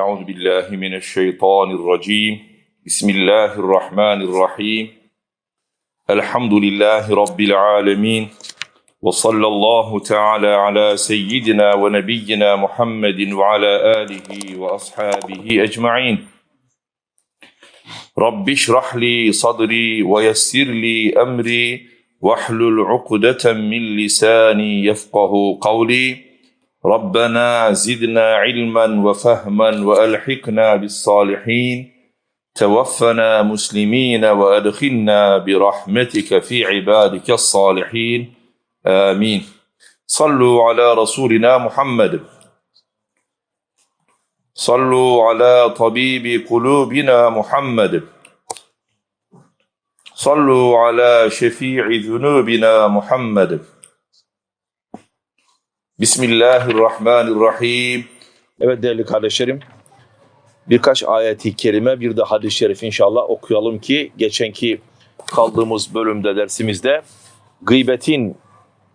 أعوذ بالله من الشيطان الرجيم. بسم الله الرحمن الرحيم. الحمد لله رب العالمين. وصلى الله تعالى على سيدنا ونبينا محمد وعلى آله وأصحابه أجمعين. رب اشرح لي صدري ويسر لي أمري واحلل عقدة من لساني يفقه قولي. ربنا زدنا علما وفهما وألحقنا بالصالحين. توفنا مسلمين وأدخلنا برحمتك في عبادك الصالحين. آمين. صلوا على رسولنا محمد. صلوا على طبيب قلوبنا محمد. صلوا على شفيع ذنوبنا محمد. Bismillahirrahmanirrahim. Evet değerli kardeşlerim, birkaç ayeti kerime bir de hadis-i şerif inşallah okuyalım ki geçenki kaldığımız bölümde dersimizde gıybetin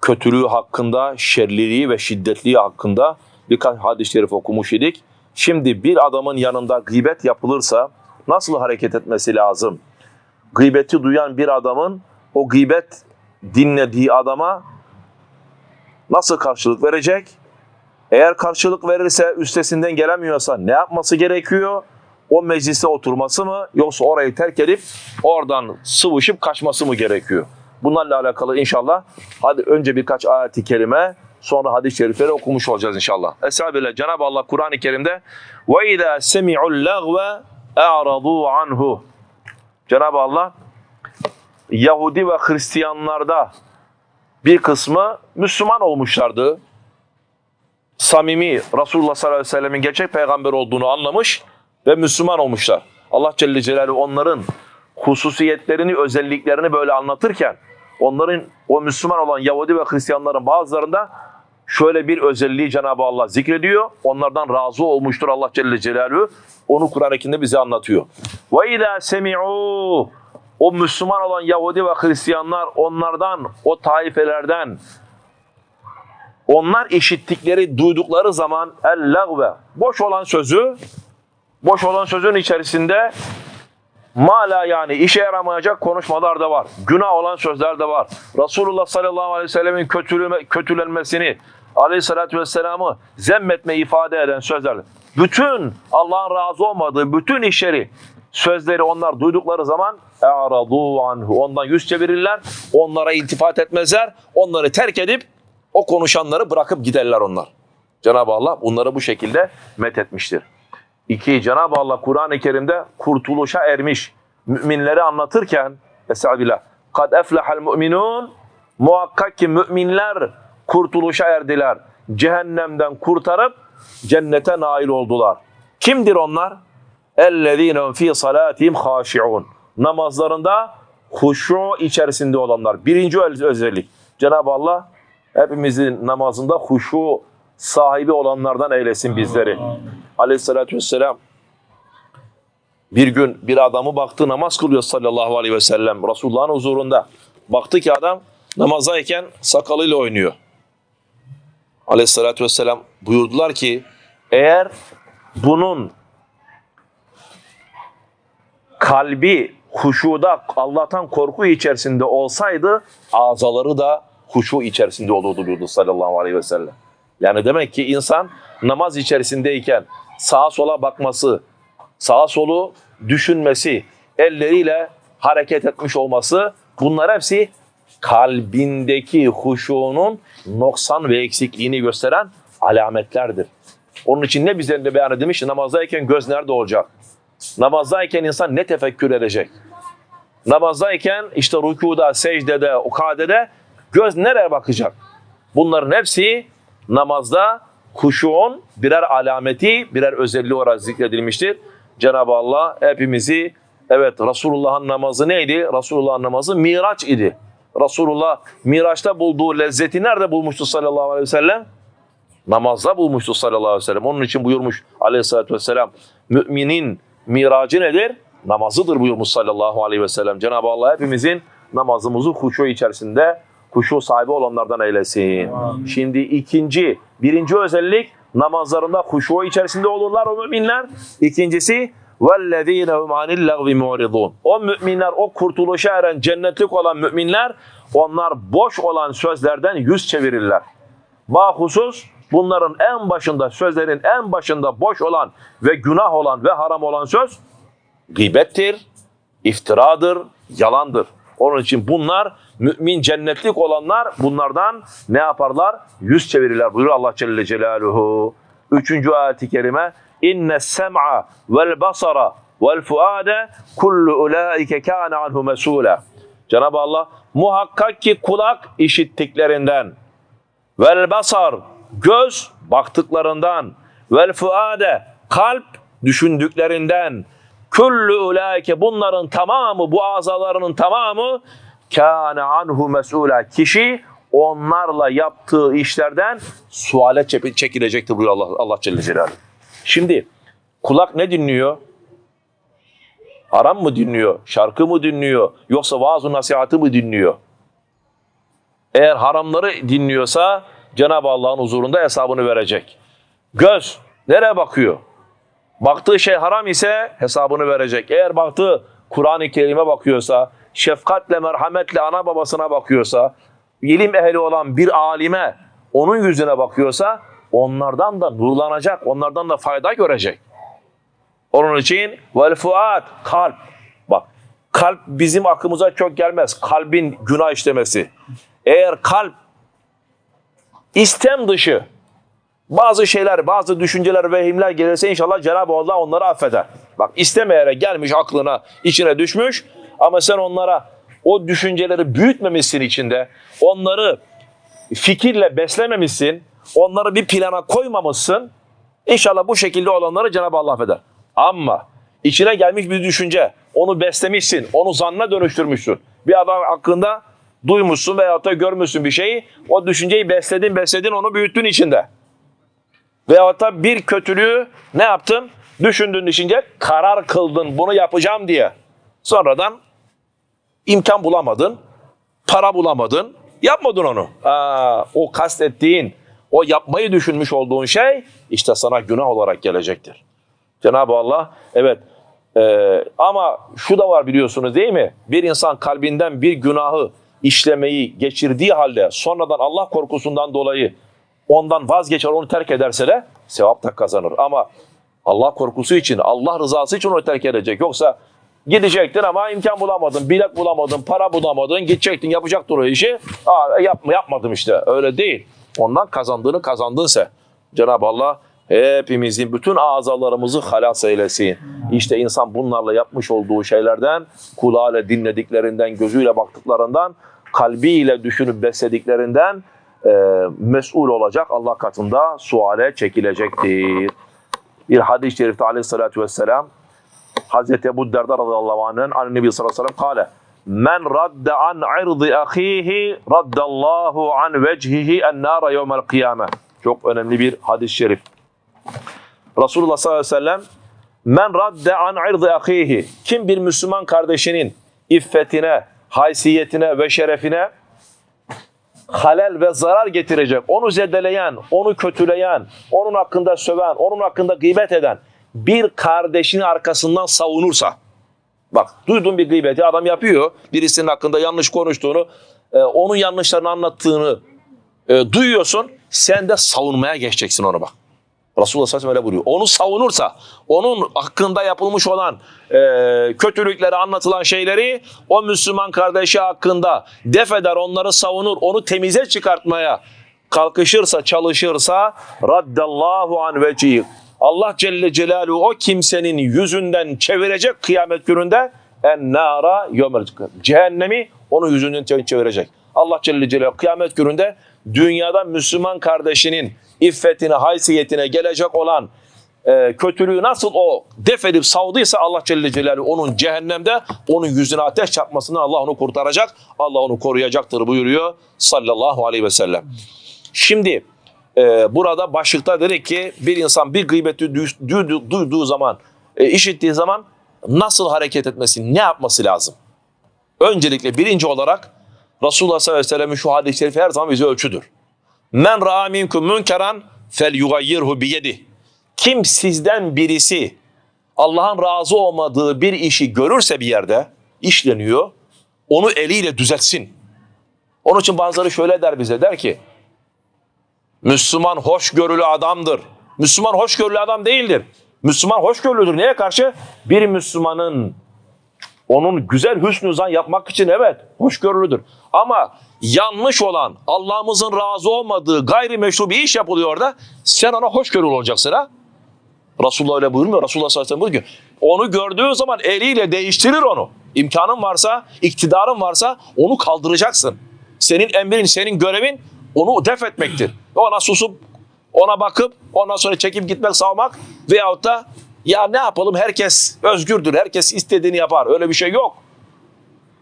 kötülüğü hakkında, şerliliği ve şiddetliği hakkında birkaç hadis-i şerif okumuş idik. Şimdi bir adamın yanında gıybet yapılırsa nasıl hareket etmesi lazım? Gıybeti duyan bir adamın o gıybet dinlediği adama nasıl karşılık verecek? Eğer karşılık verirse üstesinden gelemiyorsa ne yapması gerekiyor? O mecliste oturması mı yoksa orayı terk edip oradan sıvışıp kaçması mı gerekiyor? Bunlarla alakalı inşallah hadi önce birkaç ayet-i kerime sonra hadis-i şerifleri okumuş olacağız inşallah. Estağfirullah. Cenab-ı Allah Kur'an-ı Kerim'de ve izâ semi'ul lagve a'radû anhu. Cenab-ı Allah Yahudi ve Hristiyanlarda bir kısmı Müslüman olmuşlardı. Samimi Resulullah sallallahu aleyhi ve sellemin gerçek peygamber olduğunu anlamış ve Müslüman olmuşlar. Allah Celle Celaluhu onların hususiyetlerini, özelliklerini böyle anlatırken onların o Müslüman olan Yahudi ve Hristiyanların bazılarında şöyle bir özelliği Cenab-ı Allah zikrediyor. Onlardan razı olmuştur Allah Celle Celaluhu. Onu Kur'an-ı Kerim'de bize anlatıyor. Ve izâ semi'û o Müslüman olan Yahudi ve Hristiyanlar onlardan, o taifelerden onlar işittikleri, duydukları zaman el-lagve, boş olan sözü, boş olan sözün içerisinde mala yani işe yaramayacak konuşmalar da var. Günah olan sözler de var. Resulullah sallallahu aleyhi ve sellemin kötülüme, kötülenmesini, aleyhissalatü vesselam'ı zemmetme ifade eden sözler. Bütün Allah'ın razı olmadığı bütün işleri, sözleri onlar duydukları zaman e'radu anhu. Ondan yüz çevirirler, onlara iltifat etmezler, onları terk edip o konuşanları bırakıp giderler onlar. Cenab-ı Allah bunları bu şekilde methetmiştir. İki, Cenab-ı Allah Kur'an-ı Kerim'de kurtuluşa ermiş müminleri anlatırken Estağfirullah. Kad eflehal mu'minun muhakkak ki müminler kurtuluşa erdiler. Cehennemden kurtarıp cennete nail oldular. Kimdir onlar? اَلَّذ۪ينَ ف۪ي صَلَاتِهِمْ خَاشِعُونَ Namazlarında huşu içerisinde olanlar. Birinci özellik. Cenab-ı Allah hepimizin namazında huşu sahibi olanlardan eylesin bizleri. Aleyhissalatü vesselam bir gün bir adamı baktı namaz kılıyor sallallahu aleyhi ve sellem Resulullah'ın huzurunda. Baktı ki adam namazdayken sakalıyla oynuyor. Aleyhissalatü vesselam buyurdular ki eğer bunun kalbi huşuda Allah'tan korku içerisinde olsaydı azaları da huşu içerisinde olurdu diyordu sallallahu aleyhi ve sellem. Yani demek ki insan namaz içerisindeyken sağa sola bakması, sağa solu düşünmesi, elleriyle hareket etmiş olması bunlar hepsi kalbindeki huşunun noksan ve eksikliğini gösteren alametlerdir. Onun için ne bize de beyan edilmiş? Namazdayken göz nerede olacak? Namazdayken insan ne tefekkür edecek? Namazdayken işte rükuda, secdede, ukadede göz nereye bakacak? Bunların hepsi namazda huşuğun birer alameti, birer özelliği olarak zikredilmiştir. Cenab-ı Allah hepimizi, evet Resulullah'ın namazı neydi? Resulullah'ın namazı Miraç idi. Resulullah Miraç'ta bulduğu lezzeti nerede bulmuştu sallallahu aleyhi ve sellem? Namazda bulmuştu sallallahu aleyhi ve sellem. Onun için buyurmuş aleyhissalatü vesselam, müminin miracı nedir? Namazıdır buyurmuş sallallahu aleyhi ve sellem. Cenab-ı Allah hepimizin namazımızı huşu içerisinde huşu sahibi olanlardan eylesin. Şimdi ikinci, birinci özellik namazlarında huşu içerisinde olurlar o müminler. İkincisi وَالَّذ۪ينَ هُمْ عَنِ اللَّغْوِ مُعْرِضُونَ O müminler, o kurtuluşa eren, cennetlik olan müminler, onlar boş olan sözlerden yüz çevirirler. Bahusus bunların en başında, sözlerin en başında boş olan ve günah olan ve haram olan söz gıybettir, iftiradır, yalandır. Onun için bunlar mümin cennetlik olanlar bunlardan ne yaparlar? Yüz çevirirler buyuruyor Allah Celle Celaluhu. Üçüncü ayet-i kerime inne sem'a vel basara vel fuade kullu ulaike kâne anhu mesûle. Cenab-ı Allah muhakkak ki kulak işittiklerinden vel basar göz baktıklarından vel fuade kalp düşündüklerinden küllü ulaike bunların tamamı bu azalarının tamamı kâne anhu mes'ûlâ kişi onlarla yaptığı işlerden suale çekilecektir buyuruyor Allah, Allah Celle Celaluhu. Şimdi kulak ne dinliyor? Haram mı dinliyor? Şarkı mı dinliyor? Yoksa vaaz-ı nasihatı mı dinliyor? Eğer haramları dinliyorsa Cenab-ı Allah'ın huzurunda hesabını verecek. Göz nereye bakıyor? Baktığı şey haram ise hesabını verecek. Eğer baktığı Kur'an-ı Kerim'e bakıyorsa, şefkatle, merhametle ana babasına bakıyorsa, ilim ehli olan bir alime onun yüzüne bakıyorsa onlardan da nurlanacak, onlardan da fayda görecek. Onun için vel fuat kalp. Bak kalp bizim aklımıza çok gelmez. Kalbin günah işlemesi. Eğer kalp istem dışı bazı şeyler, bazı düşünceler, vehimler gelirse inşallah Cenab-ı Allah onları affeder. Bak istemeyerek gelmiş aklına, içine düşmüş ama sen onlara o düşünceleri büyütmemişsin içinde. Onları fikirle beslememişsin. Onları bir plana koymamışsın. İnşallah bu şekilde olanları Cenab-ı Allah affeder. Ama içine gelmiş bir düşünce, onu beslemişsin, onu zanna dönüştürmüşsün. Bir adam hakkında duymuşsun veyahut da görmüşsün bir şeyi, o düşünceyi besledin, besledin, onu büyüttün içinde. Veyahut da bir kötülüğü ne yaptın? Düşündün düşünce karar kıldın bunu yapacağım diye. Sonradan imkan bulamadın, para bulamadın, yapmadın onu. Aa, o kastettiğin, o yapmayı düşünmüş olduğun şey işte sana günah olarak gelecektir. Cenab-ı Allah evet e, ama şu da var biliyorsunuz değil mi? Bir insan kalbinden bir günahı işlemeyi geçirdiği halde sonradan Allah korkusundan dolayı ondan vazgeçer, onu terk ederse de sevap da kazanır. Ama Allah korkusu için, Allah rızası için onu terk edecek. Yoksa gidecektin ama imkan bulamadın, bilet bulamadın, para bulamadın, gidecektin, yapacaktın o işi. Aa, yapma, yapmadım işte. Öyle değil. Ondan kazandığını kazandınsa Cenab-ı Allah hepimizin bütün azalarımızı halas eylesin. İşte insan bunlarla yapmış olduğu şeylerden, kulağıyla dinlediklerinden, gözüyle baktıklarından, kalbiyle düşünüp beslediklerinden e, mesul olacak. Allah katında suale çekilecektir. Bir hadis-i şerifte aleyhissalatü vesselam Hazreti Ebu Derda radıyallahu anh'ın an Nebi sallallahu aleyhi ve sellem kâle Men radde an irdi ahihi raddallahu an vecihihi en nâra yevmel kıyame. Çok önemli bir hadis-i şerif. Resulullah sallallahu aleyhi ve sellem Men radde an irdi ahihi. Kim bir Müslüman kardeşinin iffetine, haysiyetine ve şerefine halel ve zarar getirecek, onu zedeleyen, onu kötüleyen, onun hakkında söven, onun hakkında gıybet eden bir kardeşini arkasından savunursa, bak duydun bir gıybeti adam yapıyor, birisinin hakkında yanlış konuştuğunu, e, onun yanlışlarını anlattığını e, duyuyorsun, sen de savunmaya geçeceksin onu bak. Resulullah sallallahu aleyhi ve sellem öyle buyuruyor. Onu savunursa, onun hakkında yapılmış olan e, kötülükleri, anlatılan şeyleri o Müslüman kardeşi hakkında def eder, onları savunur, onu temize çıkartmaya kalkışırsa, çalışırsa raddallahu an vecihi. Allah Celle Celaluhu o kimsenin yüzünden çevirecek kıyamet gününde en nara yömel cehennemi onun yüzünden çevirecek. Allah Celle Celaluhu kıyamet gününde dünyada Müslüman kardeşinin iffetine, haysiyetine gelecek olan e, kötülüğü nasıl o def edip savdıysa Allah Celle Celaluhu onun cehennemde onun yüzüne ateş çarpmasından Allah onu kurtaracak. Allah onu koruyacaktır buyuruyor sallallahu aleyhi ve sellem. Şimdi e, burada başlıkta dedik ki bir insan bir gıybeti duy- duyduğu, duyduğu zaman, e, işittiği zaman nasıl hareket etmesi, ne yapması lazım? Öncelikle birinci olarak Resulullah sallallahu aleyhi ve sellem'in şu hadis-i şerifi her zaman bize ölçüdür. Men ra'a minkum münkeran fel yugayyirhu biyedi. Kim sizden birisi Allah'ın razı olmadığı bir işi görürse bir yerde işleniyor, onu eliyle düzeltsin. Onun için bazıları şöyle der bize, der ki, Müslüman hoşgörülü adamdır. Müslüman hoşgörülü adam değildir. Müslüman hoşgörülüdür. Neye karşı? Bir Müslümanın onun güzel hüsnü zan yapmak için evet hoşgörülüdür. Ama yanlış olan Allah'ımızın razı olmadığı gayrimeşru bir iş yapılıyor orada. Sen ona hoşgörülü olacaksın ha. Resulullah öyle buyurmuyor. Resulullah sallallahu aleyhi ve sellem buyuruyor. Onu gördüğün zaman eliyle değiştirir onu. İmkanın varsa, iktidarın varsa onu kaldıracaksın. Senin emrin, senin görevin onu def etmektir. Ona susup, ona bakıp, ondan sonra çekip gitmek, savmak veyahut da ya ne yapalım herkes özgürdür, herkes istediğini yapar. Öyle bir şey yok.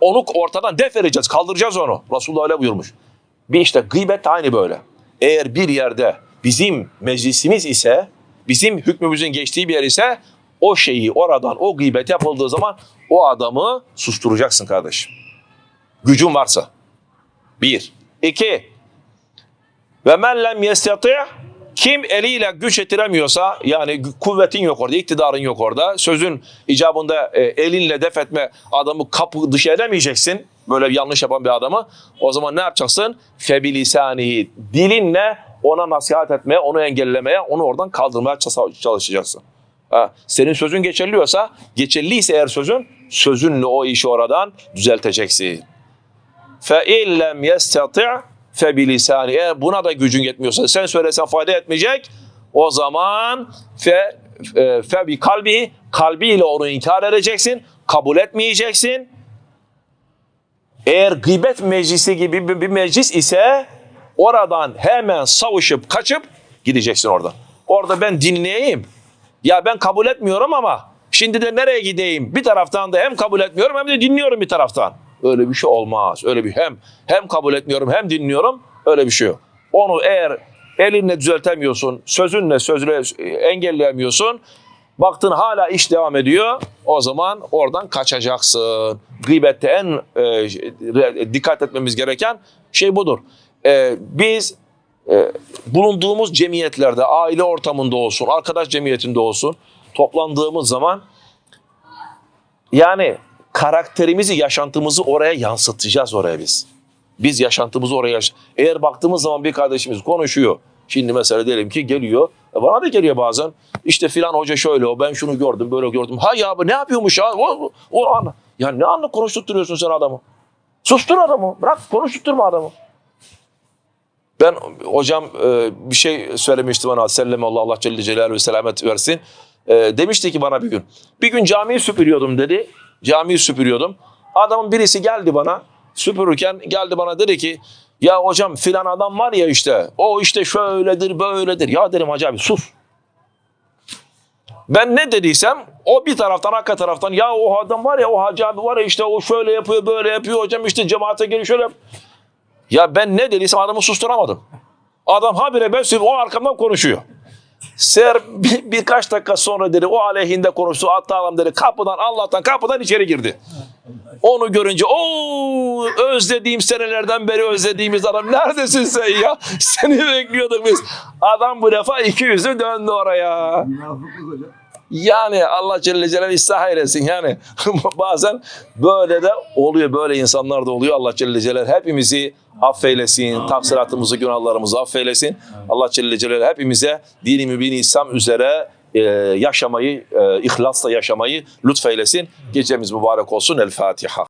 Onu ortadan def edeceğiz, kaldıracağız onu. Resulullah öyle buyurmuş. Bir işte gıybet aynı böyle. Eğer bir yerde bizim meclisimiz ise, bizim hükmümüzün geçtiği bir yer ise o şeyi oradan o gıybet yapıldığı zaman o adamı susturacaksın kardeşim. Gücün varsa. Bir. İki. Ve men lem yestati' kim eliyle güç yetiremiyorsa yani kuvvetin yok orada, iktidarın yok orada. Sözün icabında e, elinle def etme adamı kapı dışı edemeyeceksin. Böyle yanlış yapan bir adamı. O zaman ne yapacaksın? Febilisanihi. Dilinle ona nasihat etmeye, onu engellemeye, onu oradan kaldırmaya çalışacaksın. Ha, senin sözün geçerliyorsa, geçerliyse eğer sözün, sözünle o işi oradan düzelteceksin. Fe illem yestati' fe bilisani. Eğer buna da gücün yetmiyorsa sen söylesen fayda etmeyecek. O zaman fe e, fe bi kalbi kalbiyle onu inkar edeceksin. Kabul etmeyeceksin. Eğer gıybet meclisi gibi bir meclis ise oradan hemen savuşup kaçıp gideceksin oradan. Orada ben dinleyeyim. Ya ben kabul etmiyorum ama şimdi de nereye gideyim? Bir taraftan da hem kabul etmiyorum hem de dinliyorum bir taraftan. Öyle bir şey olmaz. Öyle bir hem hem kabul etmiyorum hem dinliyorum. Öyle bir şey yok. Onu eğer elinle düzeltemiyorsun, sözünle sözle engelleyemiyorsun. Baktın hala iş devam ediyor. O zaman oradan kaçacaksın. Gıybette en e, dikkat etmemiz gereken şey budur. E, biz e, bulunduğumuz cemiyetlerde, aile ortamında olsun, arkadaş cemiyetinde olsun toplandığımız zaman yani karakterimizi, yaşantımızı oraya yansıtacağız oraya biz. Biz yaşantımızı oraya yaş- Eğer baktığımız zaman bir kardeşimiz konuşuyor. Şimdi mesela diyelim ki geliyor. e Bana da geliyor bazen. İşte filan hoca şöyle o ben şunu gördüm böyle gördüm. Ha ya bu ne yapıyormuş ya? O, o anla. Ya ne anla konuşturtuyorsun sen adamı? Sustur adamı. Bırak konuşturma adamı. Ben hocam e, bir şey söylemişti bana. Sellem Allah Allah Celle Celaluhu selamet versin. E, demişti ki bana bir gün. Bir gün camiyi süpürüyordum dedi. Camiyi süpürüyordum. Adamın birisi geldi bana. Süpürürken geldi bana dedi ki ya hocam filan adam var ya işte. O işte şöyledir böyledir. Ya dedim hacı abi sus. Ben ne dediysem o bir taraftan arka taraftan ya o adam var ya o hacı abi var ya işte o şöyle yapıyor böyle yapıyor hocam işte cemaate geliyor şöyle ya ben ne dediysem adamı susturamadım. Adam habire ben o arkamdan konuşuyor. Ser bir, birkaç dakika sonra dedi o aleyhinde konuştu. Hatta adam dedi kapıdan Allah'tan kapıdan içeri girdi. Onu görünce o özlediğim senelerden beri özlediğimiz adam neredesin sen ya? Seni bekliyorduk biz. Adam bu defa iki yüzü döndü oraya. Yani Allah Celle Celaluhu ıslah eylesin yani. Bazen böyle de oluyor. Böyle insanlar da oluyor. Allah Celle Celaluhu hepimizi affeylesin. Taksiratımızı, günahlarımızı affeylesin. Allah Celle Celaluhu hepimize dini mübin İslam üzere e, yaşamayı, e, ihlasla yaşamayı lütfeylesin. Gecemiz mübarek olsun. El Fatiha.